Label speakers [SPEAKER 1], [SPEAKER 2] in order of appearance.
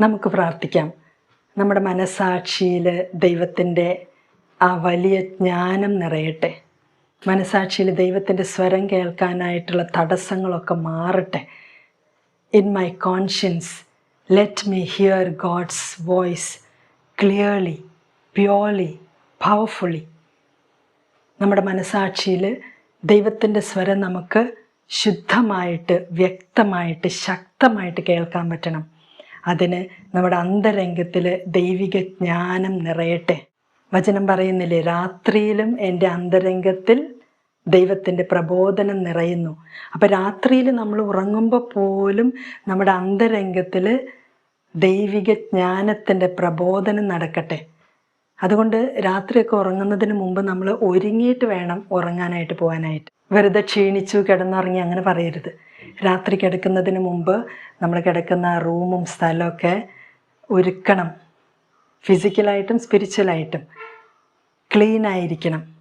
[SPEAKER 1] നമുക്ക് പ്രാർത്ഥിക്കാം. നമ്മുടെ മനസാക്ഷിയിൽ ദൈവത്തിന്റെ ആ വലിയ ജ്ഞാനം നിറയട്ടെ. മനസാക്ഷിയിൽ ദൈവത്തിന്റെ സ്വരം കേൾക്കാനായിട്ടുള്ള തടസ്സങ്ങളൊക്കെ മാറട്ടെ. In my conscience let me hear God's voice clearly purely powerfully നമ്മുടെ മനസാക്ഷിയിൽ ദൈവത്തിന്റെ സ്വരം നമുക്ക് ശുദ്ധമായിട്ട് വ്യക്തമായിട്ട് ശക്തമായിട്ട് കേൾക്കാൻ പറ്റണം. അതിന് നമ്മുടെ അന്തരംഗത്തിൽ ദൈവിക ജ്ഞാനം നിറയട്ടെ. വചനം പറയുന്നില്ലേ? രാത്രിയിലും എന്റെ അന്തരംഗത്തിൽ ദൈവത്തിന്റെ പ്രബോധനം നിറയുന്നു. അപ്പം രാത്രിയിൽ നമ്മൾ ഉറങ്ങുമ്പോൾ പോലും നമ്മുടെ അന്തരംഗത്തിൽ ദൈവിക ജ്ഞാനത്തിന്റെ പ്രബോധനം നടക്കട്ടെ. അതുകൊണ്ട് രാത്രിയൊക്കെ ഉറങ്ങുന്നതിന് മുമ്പ് നമ്മൾ ഒരുങ്ങിയിട്ട് വേണം ഉറങ്ങാനായിട്ട് പോകാനായിട്ട്. വെറുതെ ക്ഷീണിച്ചു കിടന്നുറങ്ങി അങ്ങനെ പറയരുത്. രാത്രി കിടക്കുന്നതിന് മുമ്പ് നമ്മൾ കിടക്കുന്ന റൂമും സ്ഥലമൊക്കെ ഒരുക്കണം. ഫിസിക്കലായിട്ടും സ്പിരിച്വലായിട്ടും ക്ലീൻ ആയിരിക്കണം.